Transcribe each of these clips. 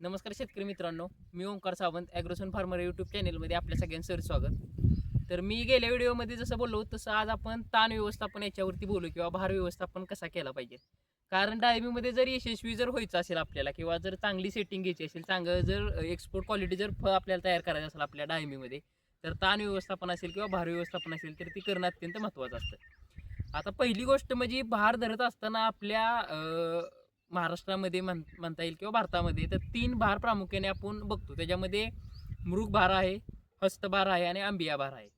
नमस्कार शेतकरी मित्रांनो मी ओंकार सावंत ॲग्रोसन फार्मर यूट्यूब चॅनेलमध्ये आपल्या सगळ्यांचं सर स्वागत. तर मी गेल्या व्हिडिओमध्ये जसं बोललो तसं आज आपण ताण व्यवस्थापन याच्यावरती बोलू किंवा भार व्यवस्थापन कसा केला पाहिजे. कारण डाळिंबीमध्ये जर यशस्वी जर व्हायचं असेल आपल्याला किंवा जर चांगली सेटिंग घ्यायची असेल चांगलं जर एक्सपोर्ट क्वालिटी जर फळ आपल्याला तयार करायचं असेल आपल्या डाळिंबीमध्ये तर ताण व्यवस्थापन असेल किंवा भार व्यवस्थापन असेल तर ती करणं अत्यंत महत्त्वाचं असतं. आता पहिली गोष्ट म्हणजे भार धरत असताना आपल्या महाराष्ट्रामध्ये म्हण म्हणता येईल किंवा भारतामध्ये तर तीन भार प्रामुख्याने आपण बघतो. त्याच्यामध्ये मृग भार आहे हस्तभार आहे आणि आंबिया भार आहे.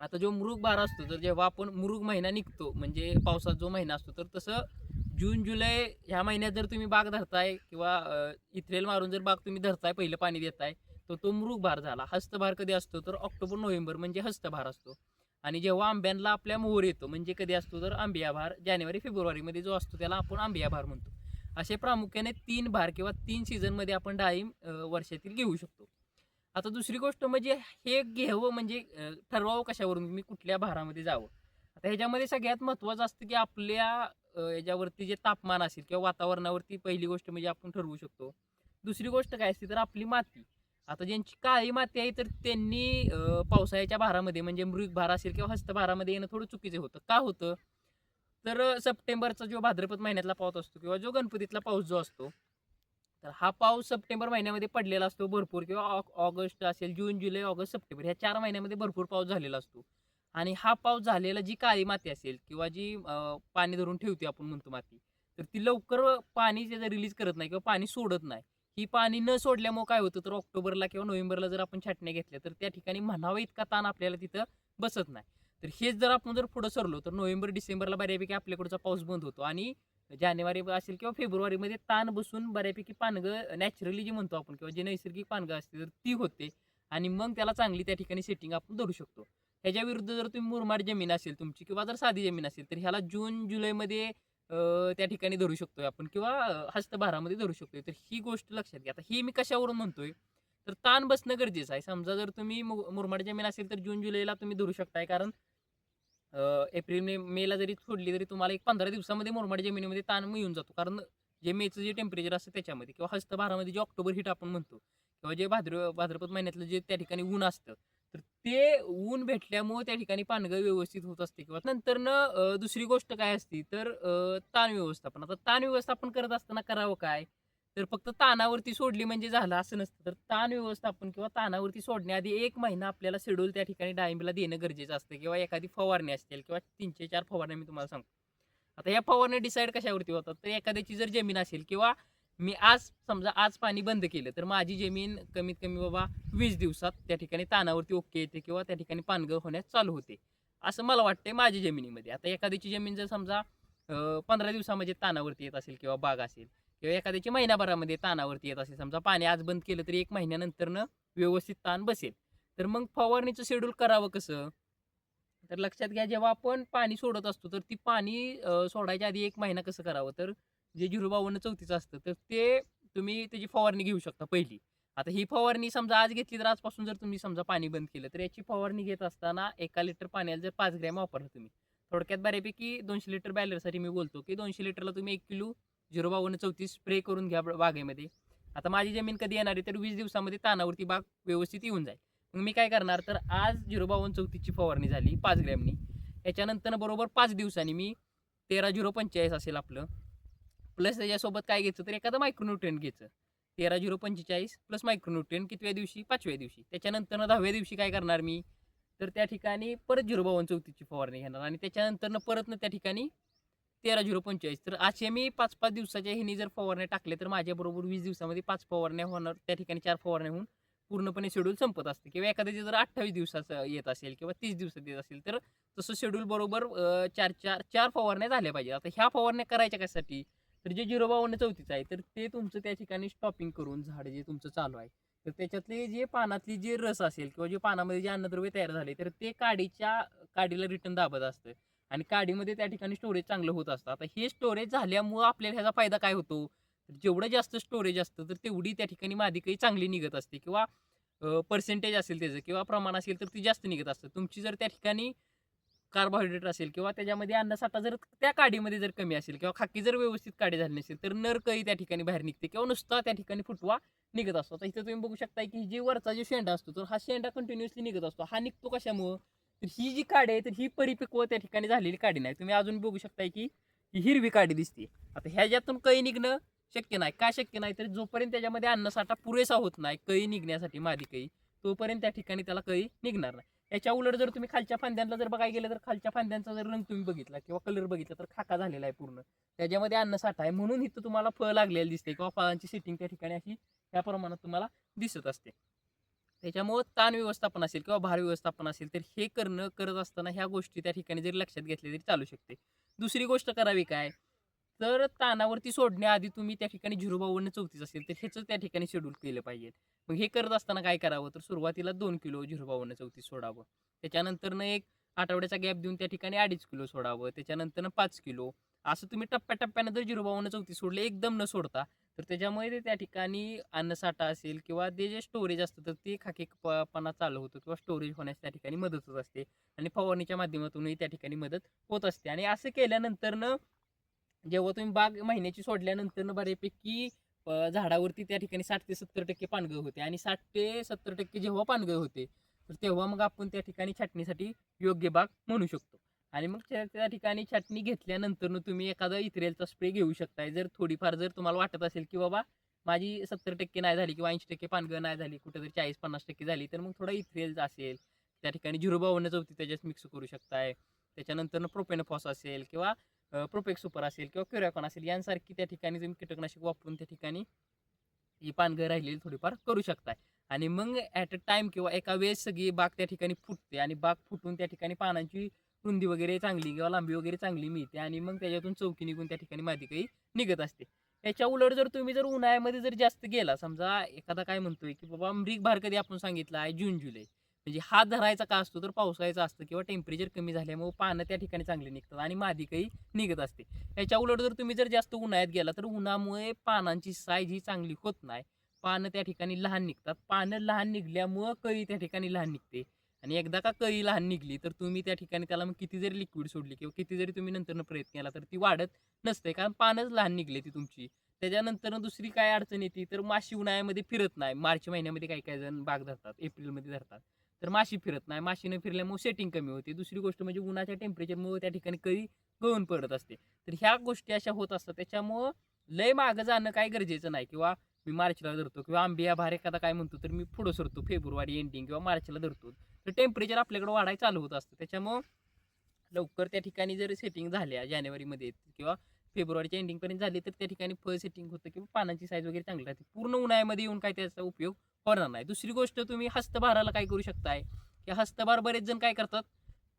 आता जो मृग भार असतो तर जेव्हा आपण मृग महिना निघतो म्हणजे पावसाचा जो महिना असतो तर तसं जून जुलै ह्या महिन्यात जर तुम्ही बाग धरताय किंवा इथ्रेल इथरेल मारून जर बाग तुम्ही धरताय पहिलं पाणी देताय तर तो मृग भार झाला. हस्तभार कधी असतो तर ऑक्टोबर नोव्हेंबर म्हणजे हस्तभार असतो. आणि जेव्हा आंब्यांना आपल्या मोहर येतो म्हणजे कधी असतो तर आंबिया भार जानेवारी फेब्रुवारीमध्ये जो असतो त्याला आपण आंबिया भार म्हणतो. असे प्रामुख्याने तीन भार किंवा तीन सीझनमध्ये आपण डाळिंब वर्षातील घेऊ शकतो. आता दुसरी गोष्ट म्हणजे हे घ्यावं म्हणजे ठरवावं कशावरून? मी कुठल्या भारामध्ये जावं? आता ह्याच्यामध्ये सगळ्यात महत्त्वाचं असतं की आपल्या याच्यावरती जे तापमान असेल किंवा वातावरणावरती पहिली गोष्ट म्हणजे आपण ठरवू शकतो. दुसरी गोष्ट काय असते तर आपली माती. आता ज्यांची काळी माती आहे तर त्यांनी पावसाळ्याच्या भारामध्ये म्हणजे मृग भार असेल किंवा हस्तभारामध्ये येणं थोडं चुकीचं होतं. का होतं? तर सप्टेंबरचा जो भाद्रपद महिन्यातला पाऊस असतो किंवा जो गणपतीतला पाऊस जो असतो तर हा पाऊस सप्टेंबर महिन्यामध्ये पडलेला असतो भरपूर किंवा ऑगस्ट असेल जून जुलै ऑगस्ट सप्टेंबर ह्या चार महिन्यामध्ये भरपूर पाऊस झालेला असतो. आणि हा पाऊस झालेला जी काळी माती असेल किंवा जी पाणी धरून ठेवते आपण म्हणतो माती तर ती लवकर पाणी त्याचं रिलीज करत नाही किंवा पाणी सोडत नाही. ही पाणी न सोडल्यामुळे काय होतं तर ऑक्टोबरला किंवा नोव्हेंबरला जर आपण छाटण्या घेतल्या तर त्या ठिकाणी म्हणावं इतका ताण आपल्याला तिथं बसत नाही. तर हेच जर आपण जर पुढं सरलो तर नोव्हेंबर डिसेंबरला बऱ्यापैकी आपल्याकडचा पाऊस बंद होतो आणि जानेवारी असेल किंवा फेब्रुवारीमध्ये ताण बसून बऱ्यापैकी पानगं नॅचरली जी म्हणतो आपण किंवा जे नैसर्गिक पानगं असते तर ती होते आणि मग त्याला चांगली त्या ठिकाणी सेटिंग आपण धरू शकतो. ह्याच्या विरुद्ध जर तुम्ही मुरमाड जमीन असेल तुमची किंवा जर साधी जमीन असेल तर ह्याला जून जुलैमध्ये त्या ठिकाणी धरू शकतोय आपण किंवा हस्तभारामध्ये धरू शकतोय. तर ही गोष्ट लक्षात घ्या. आता ही मी कशावरून म्हणतोय? तर ताण बसणं गरजेचं आहे. समजा जर तुम्ही मु- मुरमाड जमीन असेल तर जून जुलैला तुम्ही धरू शकताय. कारण एप्रिल मे मेला जरी सोडली तरी तुम्हाला एक पंधरा दिवसामध्ये मुरमाड जमिनीमध्ये ताण येऊन जातो. कारण जे मेचं जे टेम्परेचर असतं त्याच्यामध्ये किंवा हस्तभारामध्ये जे ऑक्टोबर हिट आपण म्हणतो किंवा जे भाद्र भाद्रपद महिन्यातलं जे त्या ठिकाणी ऊन असतं तर ते ऊन भेटल्यामुळे त्या ठिकाणी पानगळ व्यवस्थित होत असते किंवा नंतर न दुसरी गोष्ट काय असती तर ताण व्यवस्थापन. आता ताण व्यवस्थापन करत असताना करावं काय? तर फक्त ताणावरती सोडली म्हणजे झालं असं नसतं. तर ताण व्यवस्थापन किंवा ताणावरती सोडण्याआधी एक महिना आपल्याला शेड्यूल त्या ठिकाणी डाळिंबीला देणं गरजेचं असतं किंवा एखादी फवारणी असतील किंवा तीनशे चार फवारण्या मी तुम्हाला सांगतो. आता या फवारण्या डिसाईड कशावरती होतात? तर एखाद्याची जर जमीन असेल किंवा मी आज समजा आज पाणी बंद केलं तर माझी जमीन कमीत कमी बाबा वीस दिवसात त्या ठिकाणी ताणावरती ओके येते किंवा त्या ठिकाणी पानगळ होण्यास चालू होते. असं मला वाटतंय माझ्या जमिनीमध्ये. आता एखाद्याची जमीन जर समजा पंधरा दिवसामध्ये ताणावरती येत असेल किंवा बाग असेल किंवा एखाद्याची महिनाभरामध्ये ताणावरती येत असेल समजा पाणी आज बंद केलं तरी एक महिन्यानंतरनं व्यवस्थित ताण बसेल. तर मग फवारणीचं शेड्यूल करावं कसं? तर लक्षात घ्या जेव्हा आपण पाणी सोडत असतो तर ती पाणी सोडायच्या आधी एक महिना कसं करावं? तर जे झिरो बावन्न चौथीचं असतं तर ते तुम्ही त्याची फवारणी घेऊ शकता पहिली. आता ही फवारणी समजा आज घेतली तर आजपासून जर तुम्ही समजा पाणी बंद केलं तर याची फवारणी घेत असताना एका लिटर पाण्याला जर पाच ग्रॅम वापरलं तुम्ही. थोडक्यात बऱ्यापैकी दोनशे लिटर बॅलरसाठी मी बोलतो की दोनशे लिटरला तुम्ही एक किलो झिरो बावन्न चौतीस स्प्रे करून घ्या बागेमध्ये. आता माझी जमीन कधी येणार आहे तर वीस दिवसामध्ये तानावरती बाग व्यवस्थित येऊन जाईल. मग मी काय करणार तर आज झिरो बावन्न चौतीसची फवारणी झाली पाच ग्रॅमनी. याच्यानंतर बरोबर पाच दिवसांनी मी तेरा झिरो पंचेचाळीस असेल आपलं. प्लस त्याच्यासोबत काय घ्यायचं तर एखादं मायक्रोन्युट्रियन घ्यायचं. तेरा झिरो पंचेचाळीस प्लस मायक्रोन्युट्रियन कितव्या दिवशी? पाचव्या दिवशी. त्याच्यानंतर दहाव्या दिवशी काय करणार मी? तर त्या ठिकाणी परत झिरो बावन चौतीची फवारणी घेणार आणि त्याच्यानंतर परतनं त्या ठिकाणी तेरा झिरो पंचेचाळीस. तर असे मी पाच पाच दिवसाच्या ह्यानी जर फवारण्या टाकले तर माझ्याबरोबर वीस दिवसामध्ये पाच फवारण्या होणार. त्या ठिकाणी चार फवारण्या होऊन पूर्णपणे शेड्यूल संपत असते. किंवा एखाद्याचे जर अठ्ठावीस दिवसाचं येत असेल किंवा तीस दिवसात येत असेल तर तसं शेड्यूल बरोबर चार चार चार फवारण्या झाल्या पाहिजे आता ह्या फवारण्या करायच्या कशासाठी? तर जे झिरो बावन्न चौतीस आहे तर ते तुमचं त्या ठिकाणी स्टॉपिंग करून झाड जे तुमचं चालू आहे. तर त्याच्यातले जे पानातली जे रस असेल किंवा जे पानामध्ये जे अन्नद्रव्य तयार झाले तर ते काडीच्या काडीला रिटर्न दाबत असतं. आणि काडीमध्ये त्या ठिकाणी स्टोरेज चांगलं होत असतं. आता हे स्टोरेज झाल्यामुळं आपल्याला ह्याचा फायदा काय होतो? तर जेवढं जास्त स्टोरेज असतं तर तेवढी त्या ठिकाणी मादी काही चांगली निघत असते. किंवा पर्सेंटेज असेल त्याचं किंवा प्रमाण असेल तर ती जास्त निघत असतं. तुमची जर त्या ठिकाणी कार्बोहायड्रेट असेल किंवा त्याच्यामध्ये अन्नसाठा जर त्या काडीमध्ये जर कमी असेल किंवा खाकी जर व्यवस्थित काडी झाली नसेल तर नरकही त्या ठिकाणी बाहेर निघते किंवा नुसता त्या ठिकाणी फुटवा निघत असतो. तर इथं तुम्ही बघू शकता की जी वरचा जो शेंडा असतो तर हा शेंडा कंटिन्युअसली निघत असतो. हा निघतो कशामुळं? तर ही जी काडी आहे तर ही परिपक्व त्या ठिकाणी झालेली काडी नाही. तुम्ही अजून बघू शकताय की ही हिरवी काडी दिसते. आता ह्याच्यातून कळी निघणं शक्य नाही. का शक्य नाही? तर जोपर्यंत त्याच्यामध्ये अन्नसाठा पुरेसा होत नाही कळी निघण्यासाठी मादी कळी तोपर्यंत त्या ठिकाणी त्याला कळी निघणार नाही. याच्या उलट जर तुम्ही खालच्या फांद्यांना जर बघायला गेलं तर खालच्या फांद्यांचा जर रंग तुम्ही बघितला किंवा कलर बघितला तर खाका झालेला आहे पूर्ण. त्याच्यामध्ये अन्नसाठा आहे म्हणून इथं तुम्हाला फळ लागलेलं दिसते किंवा फळांची सेटिंग त्या ठिकाणी अशी त्या प्रमाणात तुम्हाला दिसत असते. त्याच्यामुळं ताण व्यवस्थापन असेल किंवा भार व्यवस्थापन असेल तर हे करणं करत असताना ह्या गोष्टी त्या ठिकाणी जरी लक्षात घेतल्या तरी चालू शकते. दुसरी गोष्ट करावी काय? तर तानावरती सोडण्याआधी तुम्ही त्या ठिकाणी झिरो बावन्न चौतीस असेल तर ह्याचं त्या ठिकाणी शेड्यूल केलं पाहिजे. मग हे करत असताना काय करावं? तर सुरुवातीला दोन किलो झिरो बावन्न चौतीस सोडावं. त्याच्यानंतरनं एक आठवड्याचा गॅप देऊन त्या ठिकाणी अडीच किलो सोडावं. त्याच्यानंतरनं पाच किलो. असं तुम्ही टप्प्याटप्प्यानं जर झिरो बावन्न चौतीस सोडले एकदम न सोडता तर त्याच्यामुळे ते त्या ठिकाणी अन्नसाठा असेल किंवा ते जे स्टोरेज असतं तर ते खाकेपणा चालू होतो किंवा स्टोरेज होण्यास त्या ठिकाणी मदत होत असते आणि फवारणीच्या माध्यमातूनही त्या ठिकाणी मदत होत असते. आणि असं केल्यानंतरनं जेव्हा तुम्ही बाग महिन्याची सोडल्यानंतरनं बऱ्यापैकी झाडावरती त्या ठिकाणी साठ ते सत्तर टक्के पानगळ होते. आणि साठ ते सत्तर टक्के जेव्हा पानगळ होते तर तेव्हा मग आपण त्या ठिकाणी छाटणीसाठी योग्य बाग म्हणू शकतो. आणि मग त्या त्या ठिकाणी छाटणी घेतल्यानंतर तुम्ही एखादा इथरेलचा स्प्रे घेऊ शकताय. जर थोडीफार जर तुम्हाला वाटत असेल की बाबा माझी सत्तर टक्के नाही झाली किंवा ऐंशी टक्के पानगळ नाही झाली कुठेतरी चाळीस पन्नास टक्के झाली तर मग थोडा इथरेल असेल त्या ठिकाणी झिरो बावन्न चौथी त्याच्यात मिक्स करू शकताय. त्याच्यानंतर प्रोपेनफॉस असेल किंवा प्रोपेक्स सुपर असेल किंवा क्युरॅकॉन असेल यांसारखी त्या ठिकाणी तुम्ही कीटकनाशक वापरून त्या ठिकाणी ही पानघर राहिलेली थोडीफार करू शकताय. आणि मग ॲट अ टाइम किंवा एका वेळेस सगळी बाग त्या ठिकाणी फुटते आणि बाग फुटून त्या ठिकाणी पानांची रुंदी वगैरे चांगली किंवा लांबी वगैरे चांगली मिळते आणि मग त्याच्यातून चौकी निघून त्या ठिकाणी मादी काही निघत असते. याच्या उलट जर तुम्ही जर उन्हाळ्यामध्ये जर जास्त गेला समजा एखादा काय म्हणतोय की बाबा मृग भार कधी आपण सांगितलं आहे जून जुलै. म्हणजे हा धरायचा का असतो? तर पावसाळ्याचा असतं किंवा टेम्परेचर कमी झाल्यामुळे पानं त्या ठिकाणी चांगली निघतात आणि मादी काही निघत असते. याच्या उलट जर तुम्ही जर जास्त उन्हाळ्यात गेला तर उन्हामुळे पानांची साईज ही चांगली होत नाही. पानं त्या ठिकाणी लहान निघतात. पानं लहान निघल्यामुळं कळी त्या ठिकाणी लहान निघते. आणि एकदा का कळी लहान निघली तर तुम्ही त्या ठिकाणी त्याला मग किती जरी लिक्विड सोडली किंवा किती जरी तुम्ही नंतरनं प्रयत्न केला तर ती वाढत नसते. कारण पानच लहान निघले ती तुमची. त्याच्यानंतर दुसरी काय अडचण येते तर माशी उन्हाळ्यामध्ये फिरत नाही. मार्च महिन्यामध्ये काही काही जण बाग धरतात एप्रिलमध्ये धरतात. तर माशी फिरत नाही. माशी न फिरल्यामुळे सेटिंग कमी होते. दुसरी गोष्ट म्हणजे उन्हाच्या टेम्परेचरमुळे त्या ठिकाणी कळी गळून पडत असते. तर ह्या गोष्टी अशा होत असतात. त्याच्यामुळं लय मागं जाणं काय गरजेचं नाही. किंवा मी मार्चला धरतो किंवा आंबिया भार एखादा काय म्हणतो तर मी पुढं सरतो. फेब्रुवारी एंडिंग किंवा मार्चला धरतो. तर टेम्परेचर आपल्याकडे वाढायला चालू होत असतं. त्याच्यामुळं लवकर त्या ठिकाणी जर सेटिंग झाल्या जानेवारीमध्ये किंवा फेब्रुवारीच्या एंडिंगपर्यंत झाली तर त्या ठिकाणी फळ सेटिंग होतं किंवा पानांची साईज वगैरे चांगली राहते. पूर्ण उन्हाळ्यामध्ये येऊन काय त्याचा उपयोग होणार नाही. दुसरी गोष्ट तुम्ही हस्तभाराला काय करू शकताय? की हस्तभार बरेच जण काय करतात?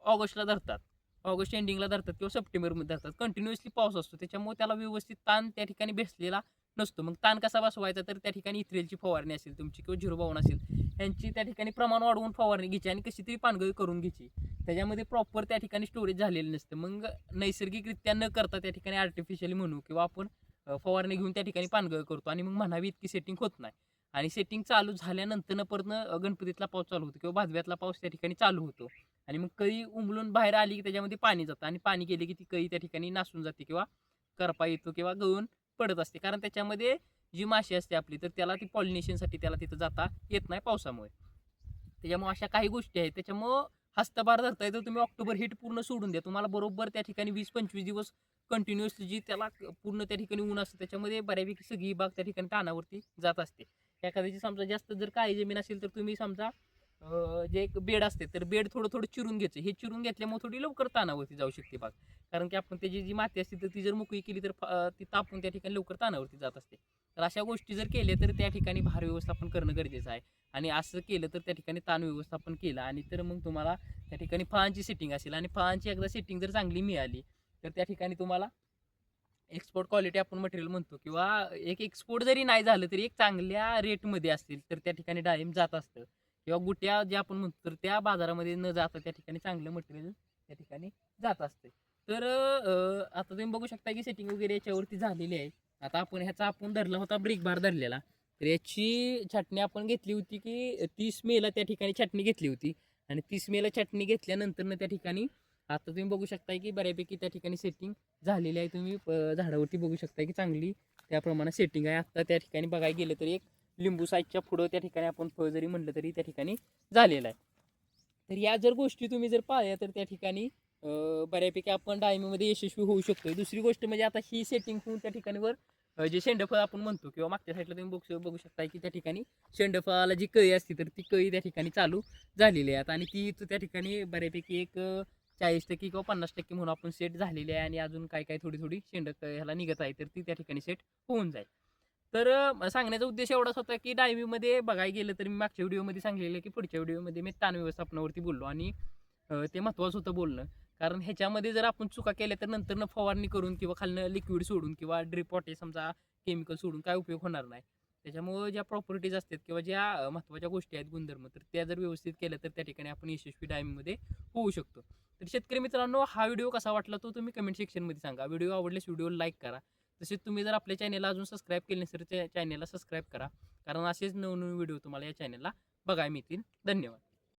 ऑगस्टला धरतात. ऑगस्ट एंडिंगला धरतात किंवा सप्टेंबरमध्ये धरतात. कंटिन्युअसली पाऊस असतो. त्याच्यामुळे त्याला व्यवस्थित ताण त्या ठिकाणी बेसलेला नसतो. मग ताण कसा बसवायचा? तर त्या ठिकाणी इथरेलची फवारणी असेल तुमची किंवा झिरोबावन असेल यांची त्या ठिकाणी प्रमाण वाढवून फवारणी घ्यायची आणि कशी तरी पानगळी करून घ्यायची. त्याच्यामध्ये प्रॉपर त्या ठिकाणी स्टोरेज झालेलं नसतं. मग नैसर्गिकरित्या न करता त्या ठिकाणी आर्टिफिशियली म्हणू किंवा आपण फवारणी घेऊन त्या ठिकाणी पानगळ करतो आणि मग म्हणावी इतकी सेटिंग होत नाही. आणि सेटिंग चालू झाल्यानंतर परत गणपतीतला पाऊस चालू होतो किंवा भादव्यातला पाऊस त्या ठिकाणी चालू होतो. आणि मग कळी उमलून बाहेर आली की त्याच्यामध्ये पाणी जातं आणि पाणी गेले की ती कळी त्या ठिकाणी नासून जाते किंवा करपा येतो किंवा गळून पडत असते. कारण त्याच्यामध्ये जी माशी असते आपली तर त्याला ती पॉलिनेशनसाठी त्याला तिथं जाता येत नाही पावसामुळे. त्याच्यामुळे अशा काही गोष्टी आहेत. त्याच्यामुळं हस्तभार धरताय तर तुम्ही ऑक्टोबर हिट पूर्ण सोडून द्या. तुम्हाला बरोबर त्या ठिकाणी वीस पंचवीस दिवस कंटिन्युअसली जी त्याला पूर्ण त्या ठिकाणी ऊन असतं त्याच्यामध्ये बऱ्यापैकी सगळी बाग त्या ठिकाणी तानावरती जात असते. एखाद्याची समजा जास्त जर काळी जमीन असेल तर तुम्ही समजा जे एक बेड असते तर बेड थोडं थोडं चिरून घ्यायचं. हे चिरून घेतल्यामुळे थोडी लवकर तानावरती जाऊ शकते बाग. कारण की आपण त्याची जी माती असते तर ती जर मोकळी केली तर फ- ती तापून त्या ठिकाणी लवकर तानावरती जात असते. तर अशा गोष्टी जर केल्या तर त्या ठिकाणी भार व्यवस्थापन करणं गरजेचं आहे. आणि असं केलं तर त्या ठिकाणी ताण व्यवस्थापन केलं आणि तर मग तुम्हाला त्या ठिकाणी फळांची सेटिंग असेल आणि फळांची एकदा सेटिंग जर चांगली मिळाली तर त्या ठिकाणी तुम्हाला एक्सपोर्ट क्वालिटी आपण मटेरियल म्हणतो किंवा एक एक्सपोर्ट जरी नाही झालं तरी एक चांगल्या रेटमध्ये असतील तर त्या ठिकाणी डाळिंब जात असतं. किंवा गुट्या जे आपण म्हणतो तर त्या बाजारामध्ये न जाता त्या ठिकाणी चांगलं मटेरियल त्या ठिकाणी जात असते. तर आता तुम्ही बघू शकता की सेटिंग वगैरे याच्यावरती झालेली आहे. आता आपण ह्याचा आपण धरला होता ब्रेक बार धरलेला. तर याची छाटणी आपण घेतली होती की तीस मेला त्या ठिकाणी छाटणी घेतली होती. आणि तीस मेला छाटणी घेतल्यानंतर त्या ठिकाणी आता तुम्ही बघू शकताय की बऱ्यापैकी त्या ठिकाणी सेटिंग झालेली आहे. तुम्ही झाडावरती बघू शकताय की चांगली त्याप्रमाणे सेटिंग आहे. आता त्या ठिकाणी बघायला गेलं तर एक लिंबू साईजच्या पुढं त्या ठिकाणी आपण फळ जरी म्हणलं तरी त्या ठिकाणी झालेलं आहे. तर या जर गोष्टी तुम्ही जर पाळल्या तर त्या ठिकाणी बऱ्यापैकी आपण डायमीमध्ये यशस्वी होऊ शकतो दुसरी गोष्ट म्हणजे आता ही सेटिंग होऊन त्या ठिकाणीवर अं, जे शेंडफळ आपण म्हणतो किंवा मागच्या साईडला तुम्ही बघू बघू शकता की त्या ठिकाणी शेंडफळाला जी कळी असते तर ती कळी त्या ठिकाणी चालू झालेली आहे. आता आणि ती इथं त्या ठिकाणी बऱ्यापैकी एक चाळीस टक्के किंवा पन्नास टक्के म्हणून आपण सेट झालेली आहे आणि अजून काय काय थोडी थोडी शेंड ह्याला निघत आहे तर ती त्या ठिकाणी सेट होऊन जाईल. तर अं, सांगण्याचा उद्देश एवढाच होता की डायमीमध्ये बघायला गेलं तर मी मागच्या व्हिडिओमध्ये सांगलेलं की पुढच्या व्हिडिओमध्ये मी ताण व्यवस्थापनावरती बोललो आणि अं, ते महत्त्वाचं होतं बोलणं. कारण ह्याच्यामध्ये जर आपण चुका केल्या तर नंतर फवारणी करून किंवा खालनं लिक्विड सोडून किंवा ड्रिप वॉटे समजा केमिकल सोडून काय उपयोग होणार नाही. त्याच्यामुळं ज्या प्रॉपर्टीज असतात किंवा ज्या महत्त्वाच्या गोष्टी आहेत गुणधर्म तर त्या जर व्यवस्थित केल्या तर त्या ठिकाणी आपण यशस्वी डायमीमध्ये होऊ शकतो. तर शेतकरी मित्रांनो हा व्हिडिओ कसा वाटला तो तुम्ही कमेंट सेक्शनमध्ये सांगा. व्हिडिओ आवडल्यास व्हिडिओ लाईक करा. तसेच तुम्ही जर आपल्या चॅनेलला अजून सबस्क्राईब केले नसेल तर चॅनेलला सबस्क्राईब करा. कारण असेच नवनवीन व्हिडिओ तुम्हाला या चॅनेलला बघायला मिळतील. धन्यवाद.